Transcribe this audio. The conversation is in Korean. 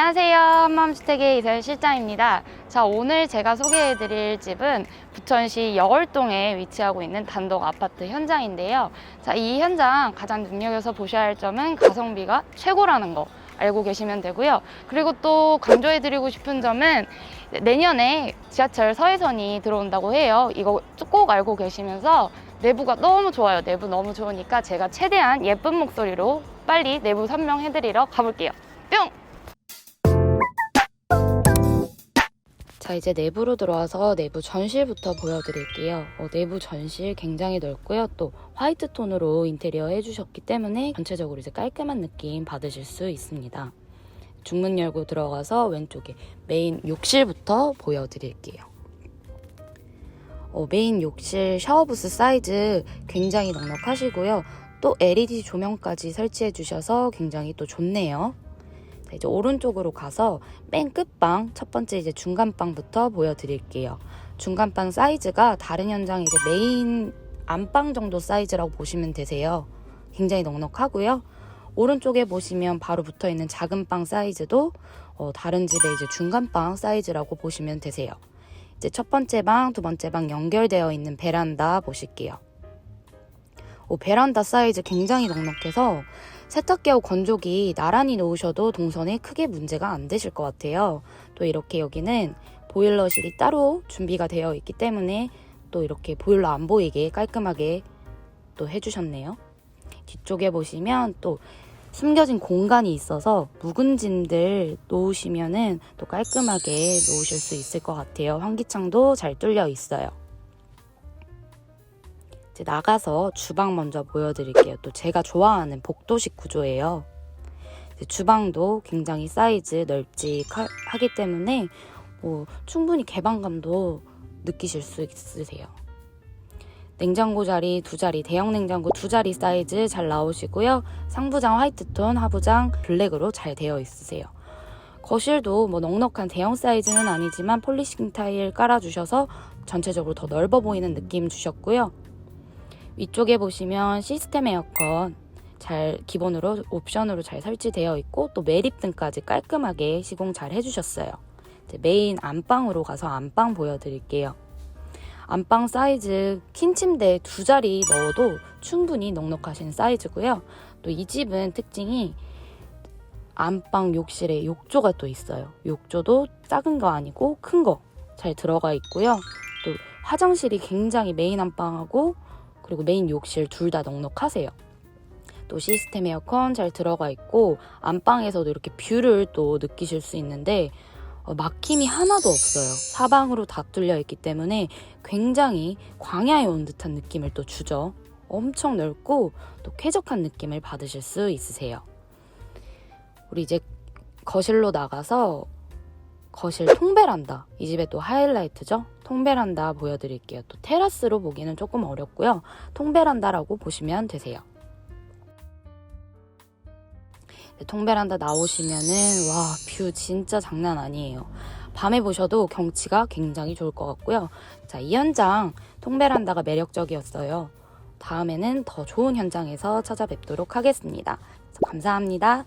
안녕하세요. 한맘주택의 이서연 실장입니다. 자, 오늘 제가 소개해 드릴 집은 부천시 여월동에 위치하고 있는 단독 아파트 현장인데요. 자, 이 현장 가장 눈여겨서 보셔야 할 점은 가성비가 최고라는 거 알고 계시면 되고요. 그리고 또 강조해드리고 싶은 점은 내년에 지하철 서해선이 들어온다고 해요. 이거 꼭 알고 계시면서 내부가 너무 좋아요. 내부 너무 좋으니까 제가 최대한 예쁜 목소리로 빨리 내부 설명해드리러 가볼게요. 뿅! 자 이제 내부로 들어와서 내부 전실부터 보여드릴게요. 어, 내부 전실 굉장히 넓고요. 또 화이트 톤으로 인테리어 해주셨기 때문에 전체적으로 이제 깔끔한 느낌 받으실 수 있습니다. 중문 열고 들어가서 왼쪽에 메인 욕실부터 보여드릴게요. 어, 메인 욕실 샤워부스 사이즈 굉장히 넉넉하시고요. 또 LED 조명까지 설치해 주셔서 굉장히 또 좋네요. 자, 이제 오른쪽으로 가서 맨 끝방 첫 번째 이제 중간방부터 보여드릴게요. 중간방 사이즈가 다른 현장 이제 메인 안방 정도 사이즈라고 보시면 되세요. 굉장히 넉넉하고요. 오른쪽에 보시면 바로 붙어 있는 작은 방 사이즈도 어, 다른 집의 이제 중간방 사이즈라고 보시면 되세요. 이제 첫 번째 방, 두 번째 방 연결되어 있는 베란다 보실게요. 오, 베란다 사이즈 굉장히 넉넉해서 세탁기하고 건조기 나란히 놓으셔도 동선에 크게 문제가 안 되실 것 같아요. 또 이렇게 여기는 보일러실이 따로 준비가 되어 있기 때문에 또 이렇게 보일러 안 보이게 깔끔하게 또 해주셨네요. 뒤쪽에 보시면 또 숨겨진 공간이 있어서 묵은 짐들 놓으시면은 또 깔끔하게 놓으실 수 있을 것 같아요. 환기창도 잘 뚫려 있어요. 이제 나가서 주방 먼저 보여드릴게요. 또 제가 좋아하는 복도식 구조예요. 주방도 굉장히 사이즈 널찍하기 때문에 뭐 충분히 개방감도 느끼실 수 있으세요. 냉장고 자리 두 자리, 대형 냉장고 두 자리 사이즈 잘 나오시고요. 상부장 화이트톤, 하부장 블랙으로 잘 되어 있으세요. 거실도 뭐 넉넉한 대형 사이즈는 아니지만 폴리싱 타일 깔아주셔서 전체적으로 더 넓어 보이는 느낌 주셨고요. 위쪽에 보시면 시스템 에어컨 잘 기본으로 옵션으로 잘 설치되어 있고 또 매립 등까지 깔끔하게 시공 잘 해주셨어요. 메인 안방으로 가서 안방 보여드릴게요. 안방 사이즈 킨 침대 두 자리 넣어도 충분히 넉넉하신 사이즈고요. 또 이 집은 특징이 안방 욕실에 욕조가 또 있어요. 욕조도 작은 거 아니고 큰 거 잘 들어가 있고요. 또 화장실이 굉장히 메인 안방하고 그리고 메인 욕실 둘 다 넉넉하세요. 또 시스템 에어컨 잘 들어가 있고 안방에서도 이렇게 뷰를 또 느끼실 수 있는데 어, 막힘이 하나도 없어요. 사방으로 다 뚫려 있기 때문에 굉장히 광야에 온 듯한 느낌을 또 주죠. 엄청 넓고 또 쾌적한 느낌을 받으실 수 있으세요. 우리 이제 거실로 나가서 거실 통베란다. 이 집의 또 하이라이트죠. 통베란다 보여드릴게요. 또 테라스로 보기는 조금 어렵고요. 통베란다라고 보시면 되세요. 네, 통베란다 나오시면은 와 뷰 진짜 장난 아니에요. 밤에 보셔도 경치가 굉장히 좋을 것 같고요. 자, 이 현장 통베란다가 매력적이었어요. 다음에는 더 좋은 현장에서 찾아뵙도록 하겠습니다. 감사합니다.